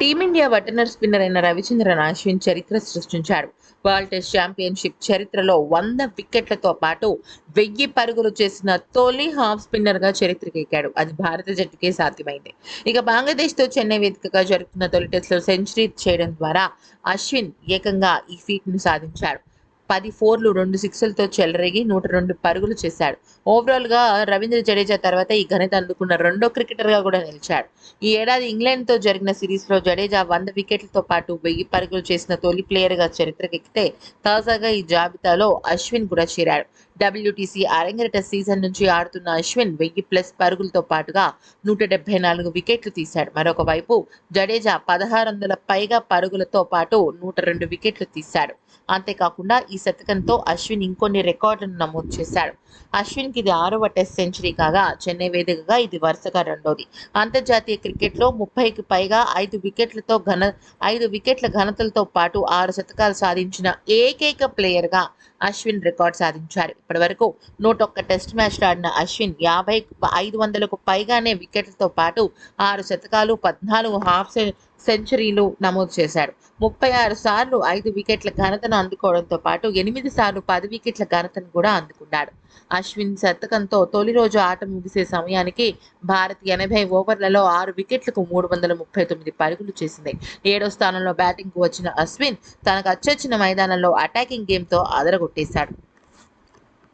Team India వటనర్ spinner అయిన రవిచంద్రన్ అశ్విన్ చరిత్ర సృష్టించాడు. వరల్డ్ టెస్ట్ ఛాంపియన్షిప్ చరిత్రలో వంద వికెట్లతో పాటు వెయ్యి పరుగులు చేసిన తొలి హాఫ్ స్పిన్నర్గా చరిత్రకెక్కాడు. అది భారత జట్టుకే సాధ్యమైంది. ఇక బంగ్లాదేశ్తో చెన్నై వేదికగా జరుగుతున్న తొలి టెస్ట్లో సెంచరీ చేయడం ద్వారా అశ్విన్ ఏకంగా ఈ ఫీట్ను సాధించాడు. పది ఫోర్లు రెండు సిక్స్లతో చెలరేగి నూట రెండు పరుగులు చేశాడు. ఓవరాల్గా రవీంద్ర జడేజా తర్వాత ఈ ఘనత అందుకున్న రెండో క్రికెటర్గా కూడా నిలిచాడు. ఈ ఏడాది ఇంగ్లాండ్తో జరిగిన సిరీస్లో జడేజా వంద వికెట్లతో పాటు వెయ్యి పరుగులు చేసిన తొలి ప్లేయర్గా చరిత్రకెక్కితే తాజాగా ఈ జాబితాలో అశ్విన్ కూడా చేరాడు. డబ్ల్యూటీసీ అరంగేట సీజన్ నుంచి ఆడుతున్న అశ్విన్ వెయ్యి ప్లస్ పరుగులతో పాటుగా నూట డెబ్బై నాలుగు వికెట్లు తీశాడు. మరొక వైపు జడేజా పదహారు వందల పైగా పరుగులతో పాటు నూట రెండు వికెట్లు తీశాడు. అంతేకాకుండా ఈ శతకంతో అశ్విన్ ఇంకొన్ని రికార్డులను నమోదు చేశాడు. అశ్విన్కి ఇది ఆరవ టెస్ట్ సెంచరీ కాగా చెన్నై వేదికగా ఇది వరుసగా రెండోది. అంతర్జాతీయ క్రికెట్లో ముప్పైకి పైగా ఐదు వికెట్లతో ఘన ఐదు వికెట్ల ఘనతలతో పాటు ఆరు శతకాలు సాధించిన ఏకైక ప్లేయర్గా అశ్విన్ రికార్డ్ సాధించారు. ఇప్పటివరకు నూట ఒక్క టెస్ట్ మ్యాచ్లు ఆడిన అశ్విన్ యాభై ఐదు వందలకు పైగానే వికెట్లతో పాటు ఆరు శతకాలు పద్నాలుగు హాఫ్ సెంచరీలు నమోదు చేశాడు ముప్పై ఆరు సార్లు ఐదు వికెట్ల ఘనతను అందుకోవడంతో పాటు ఎనిమిది సార్లు పది వికెట్ల ఘనతను కూడా అందుకున్నాడు. అశ్విన్ శతకంతో తొలి రోజు ఆట ముగిసే సమయానికి భారత్ ఎనభై ఓవర్లలో ఆరు వికెట్లకు మూడు వందల ముప్పై తొమ్మిది పరుగులు చేసింది. ఏడో స్థానంలో బ్యాటింగ్కు వచ్చిన అశ్విన్ తనకు అచ్చొచ్చిన మైదానంలో అటాకింగ్ గేమ్తో అదరగొట్టేశాడు.